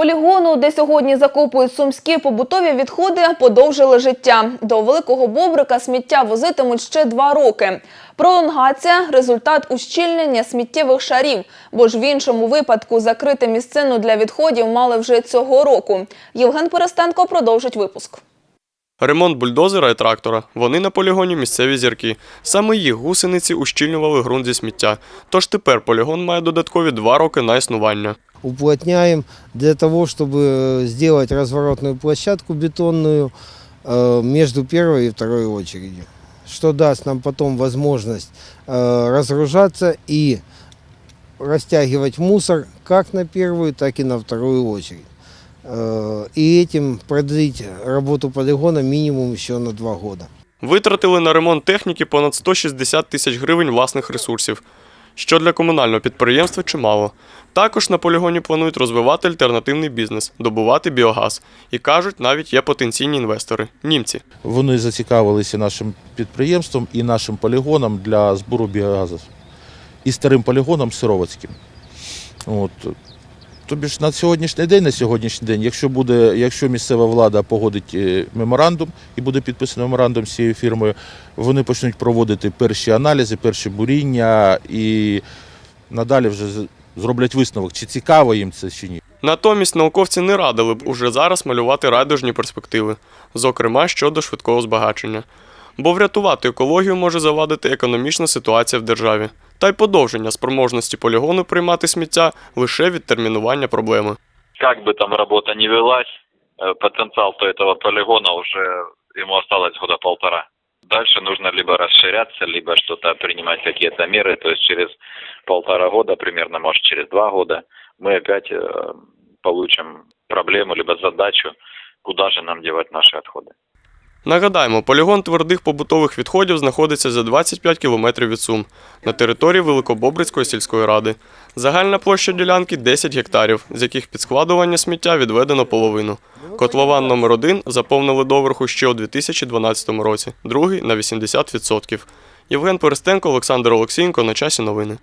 Полігону, де сьогодні закопують сумські побутові відходи, подовжили життя. До Великого Бобрика сміття возитимуть ще два роки. Пролонгація – результат ущільнення сміттєвих шарів, бо ж в іншому випадку закрити місцину для відходів мали вже цього року. Євген Перестенко продовжить випуск. Ремонт бульдозера і трактора. Вони на полігоні місцеві зірки. Саме їх гусениці ущільнювали ґрунт зі сміття. Тож тепер полігон має додаткові два роки на існування уплотняем для того, чтобы сделать разворотную площадку бетонную э, между первой и второй очередью, что даст нам потом возможность э, разгружаться и растягивать мусор как на первую, так и на вторую очередь. Э, И этим продлить работу полигона минимум еще на два года. Витратили на ремонт техніки понад 160 тисяч гривень власних ресурсів, що для комунального підприємства чимало. Також на полігоні планують розвивати альтернативний бізнес, добувати біогаз. І кажуть, навіть є потенційні інвестори німці. Вони зацікавилися нашим підприємством і нашим полігоном для збору біогазу. І старим полігоном Сировацьким. От. Тобі ж на сьогоднішній день, на сьогоднішній день, якщо буде, якщо місцева влада погодить е, меморандум і буде підписаний меморандум з цією фірмою, вони почнуть проводити перші аналізи, перші буріння і надалі вже зроблять висновок, чи цікаво їм це чи ні. Натомість науковці не радили б уже зараз малювати райдужні перспективи, зокрема щодо швидкого збагачення. Бо врятувати екологію може завадити економічна ситуація в державі, та й подовження спроможності полігону приймати сміття лише відтермінування проблеми. как бы там работа не велась, э, потенциал то этого полигона уже ему осталось года полтора. Дальше нужно либо расширяться, либо что-то принимать какие-то меры. То есть через полтора года, примерно, может, через два года, мы опять э, получим проблему, либо задачу, куда же нам девать наши отходы. Нагадаємо, полігон твердих побутових відходів знаходиться за 25 кілометрів від Сум на території Великобобрицької сільської ради. Загальна площа ділянки 10 гектарів, з яких під складування сміття відведено половину. Котлован номер 1 заповнили доверху ще у 2012 році, другий на 80%. Євген Перестенко, Олександр Олексієнко. На часі новини.